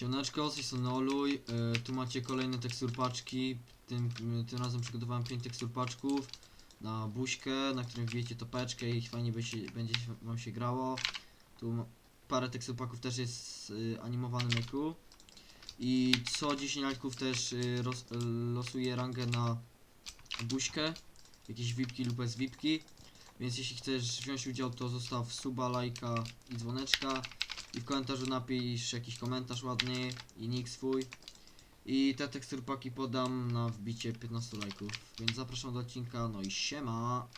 Siemaneczko, z są Noluj. E, tu macie kolejne tekstur paczki. Tym, tym razem przygotowałem 5 tekstur paczków na buźkę, na którym wbijecie topeczkę i fajnie będzie się, wam się grało. Tu parę tekstur paków też jest y, animowany myku. I co 10 lajków też y, roz, y, rangę na buźkę. Jakieś VIPki lub bez VIPki. Więc jeśli chcesz wziąć udział, to zostaw suba, lajka i dzwoneczka. I w komentarzu napisz jakiś komentarz ładny i nick swój. I te teksturpaki podam na wbicie 15 lajków. Więc zapraszam do odcinka, no i siema!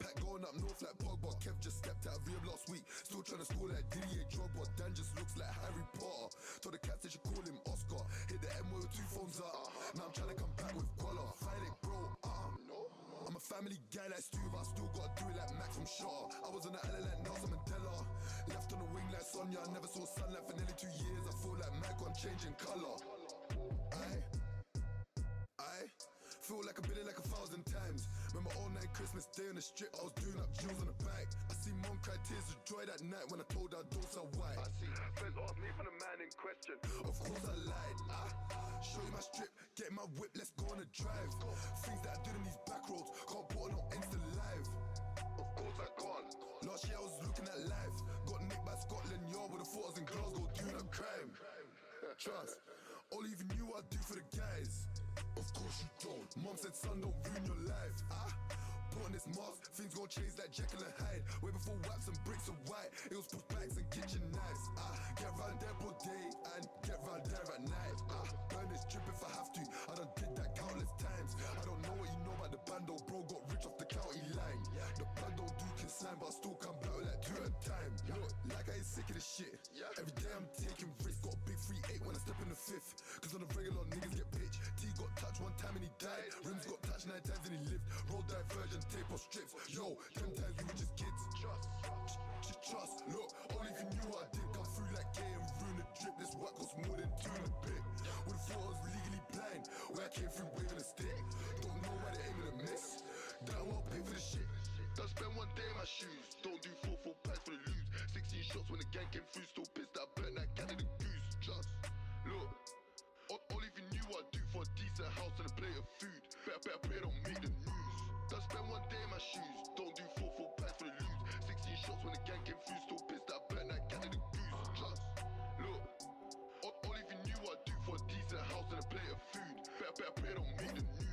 Pack going up north like Pogba. Kev just stepped out of rehab last week. Still trying to score like Didier Drogba. Dan just looks like Harry family guy like Stu, but I still gotta do it like Max from Shaw. I was on the island like Nelson Mandela. Left on the wing like Sonia. I never saw sunlight for nearly two years. I feel like Mac, I'm changing color. Aye. I feel like I've been in like a thousand times. Remember all night Christmas day on the strip, I was doing up jewels on the bike. I see mom cry tears of joy that night when I told her sell white. I see. Feds asked me for the man in question. Of course I lied. I show you my strip, get my whip, let's go on a drive. Things that I did in these back roads, can't put on no Insta live. Of course I can't. Last year I was looking at life, got nicked by Scotland Yard with the photos in Glasgow doing a crime. Trust, all even knew I'd do for the guys. Of course you don't. Mom said, son, don't ruin your life. Ah, put on this mask, things gon' change like Jekyll and Hyde. Way before wax and bricks are white, it was push bags and kitchen knives. Ah, get round there all day I still come back like two at time. Look, like I ain't sick of this shit. Every day I'm taking risks. Got a big 3-8 when I step in the fifth. Cause on the regular niggas get pitched. T got touched one time and he died. Rims got touched nine times and he lived. Roll diversion, tape or strips. Yo, my shoes. Don't do four four packs for the lose. 16 shots when the gang came through. Still pissed I burnt that Canada goose. Just look. All, all if you knew what I do for a decent house and a plate of food. Better, better pray don't make the news. Don't spend one day in my shoes. Don't do four four packs for the lose. 16 shots when the gang came through. Still pissed I burnt that Canada goose. Just look. All, all if you knew what I do for a decent house and a plate of food. Better, better pray don't make the news.